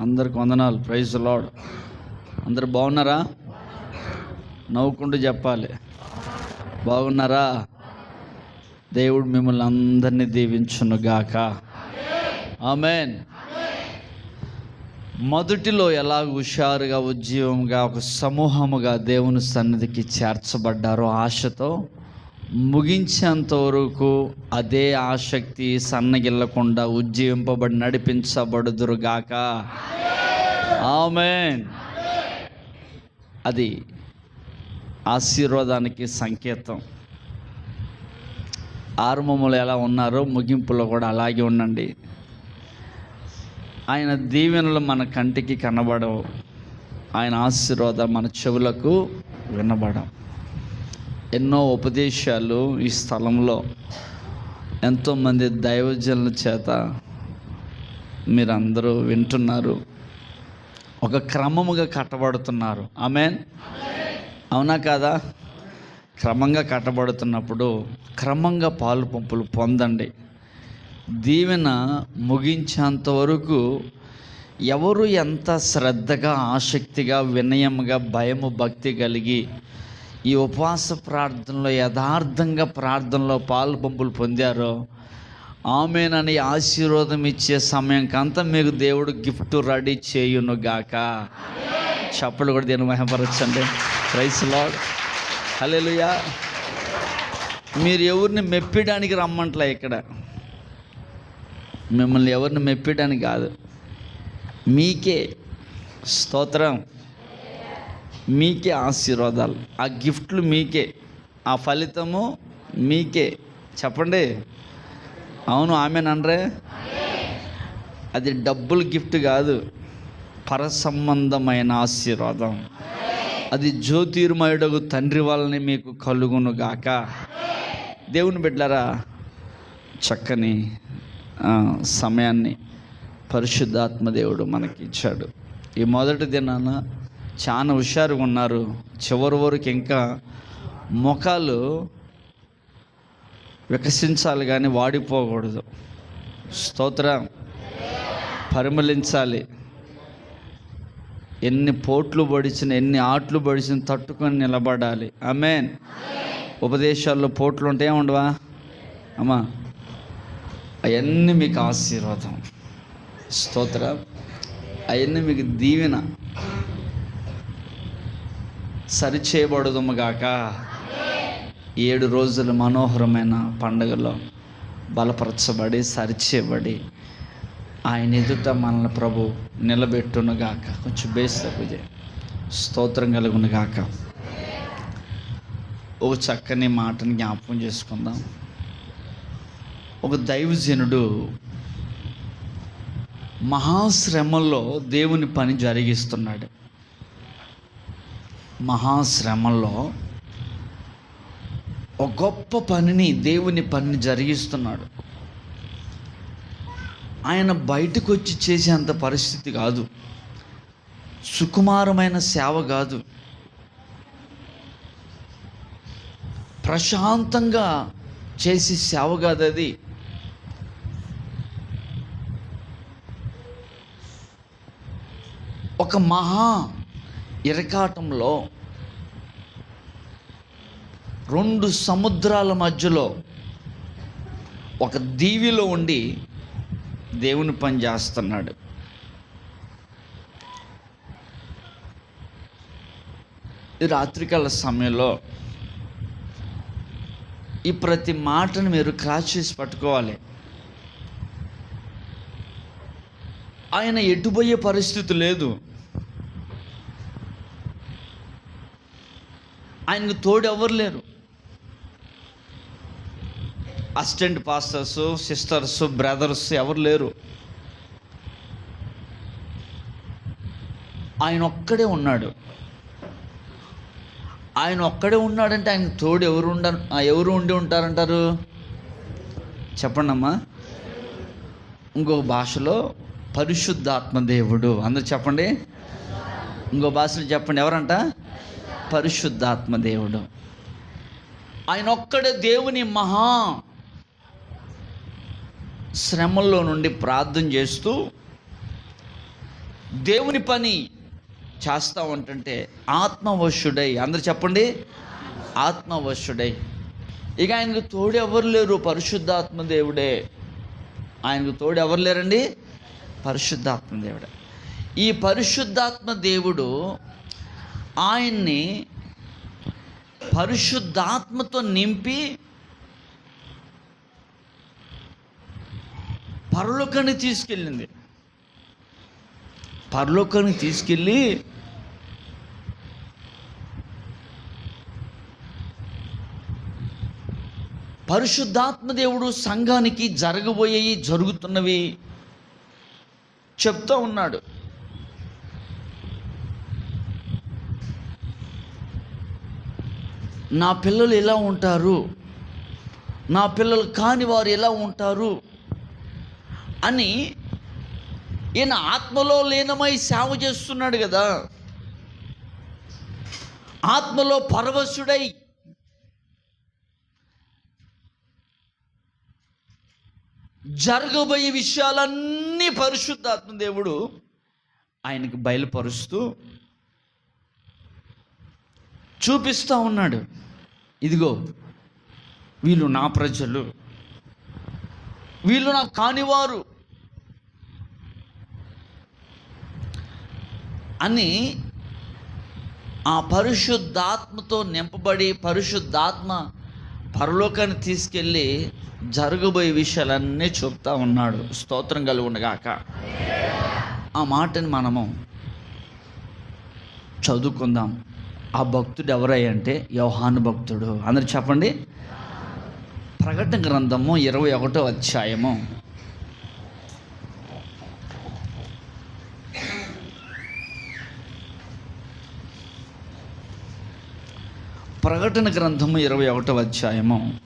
అందరికి వందనాలు. Praise lord అందరు బాగున్నారా? నవ్వుకుంటూ చెప్పాలి. బాగున్నారా? దేవుడు మిమ్మల్ని అందరినీ దీవించును గాక. ఆమెన్ మొదటిలో ఎలా హుషారుగా ఉజ్జీవంగా ఒక సమూహముగా దేవుని సన్నిధికి చేర్చబడ్డారో ఆశతో ముగించేంత వరకు అదే ఆసక్తి సన్నగిల్లకుండా ఉజ్జీవింపబడి నడిపించబడుదురుగాక. ఆమెన్. అది ఆశీర్వాదానికి సంకేతం. ఆరంభంలో ఎలా ఉన్నారో ముగింపులో కూడా అలాగే ఉండండి. ఆయన దీవెనలు మన కంటికి కనబడవు. ఆయన ఆశీర్వాదం మన చెవులకు వినబడవు. ఎన్నో ఉపదేశాలు ఈ స్థలంలో. ఎంతోమంది దైవజనుల చేత మీరందరూ వింటున్నారు. ఒక క్రమముగా కట్టబడుతున్నారు. ఆమెన్? అవునా కాదా? క్రమంగా కట్టబడుతున్నప్పుడు క్రమంగా పాలు పంపులు పొందండి. దీవెన ముగించేంత వరకు ఎవరు ఎంత శ్రద్ధగా ఆసక్తిగా వినయంగా భయము భక్తి కలిగి ఈ ఉపవాస ప్రార్థనలో యథార్థంగా ప్రార్థనలో పాలు పంపులు పొందారో ఆమెనని ఆశీర్వాదం ఇచ్చే సమయంకంతా మీకు దేవుడు గిఫ్ట్ రెడీ చేయును గాక. చప్పలు కూడా దీన్ని మహపరచండి ప్రైస్ లాడ్ హల్లెలూయా మీరు ఎవరిని మెప్పించడానికి రమ్మంటలే ఇక్కడ. మిమ్మల్ని ఎవరిని మెప్పించడానికి కాదు. మీకే స్తోత్రం. మీకే ఆశీర్వాదాలు. ఆ గిఫ్ట్లు మీకే. ఆ ఫలితము మీకే. చెప్పండి. అవును ఆమె ననరే అది డబ్బులు గిఫ్ట్ కాదు. పరసంబంధమైన ఆశీర్వాదం. అది జ్యోతిర్మయుడకు తండ్రి వలన మీకు కలుగును గాక. దేవుని బిడ్డరా చక్కని సమయాన్ని పరిశుద్ధాత్మ దేవుడు మనకి ఇచ్చాడు ఈ మొదటి దినాన చాలా హుషారుగా ఉన్నారు. చివరి వరకు ఇంకా ముఖాలు వికసించాలి కానీ వాడిపోకూడదు. స్తోత్రం. పరిమళించాలి. ఎన్ని పోట్లు పడిచిన ఎన్ని ఆట్లు పడిచిన తట్టుకొని నిలబడాలి. అమేన్ ఉపదేశాల్లో పోట్లు ఉంటే ఉండవా అమ్మా అవన్నీ మీకు ఆశీర్వాదం. స్తోత్ర. అవన్నీ మీకు దీవెన. సరిచేయబడదుముగాక. ఏడు రోజుల మనోహరమైన పండుగలో బలపరచబడి సరిచేయబడి ఆయన ఎదుట మనల్ని ప్రభు నిలబెట్టునుగాక. కొంచెం బేస్ స్తోత్రం కలుగునుగాక. ఒక చక్కని మాటని జ్ఞాపకం చేసుకుందాం. ఒక దైవజనుడు మహాశ్రమల్లో దేవుని పని జరిగిస్తున్నాడు. మహాశ్రమంలో ఒక గొప్ప పనిని దేవుని పనిని జరిగిస్తున్నాడు. ఆయన బయటకు వచ్చి చేసేంత పరిస్థితి కాదు. సుకుమారమైన సేవ కాదు. ప్రశాంతంగా చేసి సేవ కాదు అది. ఒక మహా ఇరకాటంలో రెండు సముద్రాల మధ్యలో ఒక దీవిలో ఉండి దేవుని పని చేస్తున్నాడు. ఈ రాత్రికాల సమయంలో ఈ ప్రతి మాటను మీరు క్రాచ్ చేసి పట్టుకోవాలి. ఆయన ఎటుపోయే పరిస్థితి లేదు. ఆయనకు తోడు ఎవరు లేరు. అసిస్టెంట్ పాస్టర్స్ సిస్టర్స్ బ్రదర్స్ ఎవరు లేరు. ఆయన ఒక్కడే ఉన్నాడు. ఆయన ఒక్కడే ఉన్నాడంటే ఆయన తోడు ఎవరు ఉండ ఎవరు ఉండి ఉంటారంటారు? చెప్పండి అమ్మా ఇంకో భాషలో పరిశుద్ధాత్మ దేవుడు. అందరు చెప్పండి. ఇంకో భాషలో చెప్పండి. ఎవరంట? పరిశుద్ధాత్మ దేవుడు. ఆయన ఒక్కడే దేవుని మహా శ్రమల్లో నుండి ప్రార్థన చేస్తూ దేవుని పని చేస్తా ఉంటుంటే ఆత్మవశుడై అందరు చెప్పండి? ఆత్మవశుడై. ఇక ఆయనకు తోడు ఎవరు లేరు? పరిశుద్ధాత్మ దేవుడే. ఆయనకు తోడు ఎవరు లేరండి? పరిశుద్ధాత్మ దేవుడే. ఈ పరిశుద్ధాత్మ దేవుడు ఆయన్ని పరిశుద్ధాత్మతో నింపి పరలోకాన్ని తీసుకెళ్ళింది. పరలోకాన్ని తీసుకెళ్ళి పరిశుద్ధాత్మ దేవుడు సంఘానికి జరగబోయేవి జరుగుతున్నవి చెప్తూ ఉన్నాడు. నా పిల్లలు ఎలా ఉంటారు? నా పిల్లలు కాని వారు ఎలా ఉంటారు? అని ఈయన ఆత్మలో లీనమై సేవ చేస్తున్నాడు కదా. ఆత్మలో పరవశుడై జరగబోయే విషయాలన్నీ పరిశుద్ధాత్మ దేవుడు ఆయనకు బయలుపరుస్తూ చూపిస్తూ ఉన్నాడు. ఇదిగో వీళ్ళు నా ప్రజలు. వీళ్ళు నాకు కానివారు. అని ఆ పరిశుద్ధాత్మతో నింపబడి పరిశుద్ధాత్మ పరలోకాన్ని తీసుకెళ్ళి జరగబోయే విషయాలన్నీ చెప్తా ఉన్నాడు. స్తోత్రం కలిగి ఉండగాక. ఆ మాటని మనము చదువుకుందాం. ఆ భక్తుడు ఎవరై అంటే యోహాను భక్తుడు. అందరు చెప్పండి. ప్రకటన గ్రంథము ఇరవై ఒకటో అధ్యాయము. ప్రకటన గ్రంథము ఇరవై ఒకటో అధ్యాయము.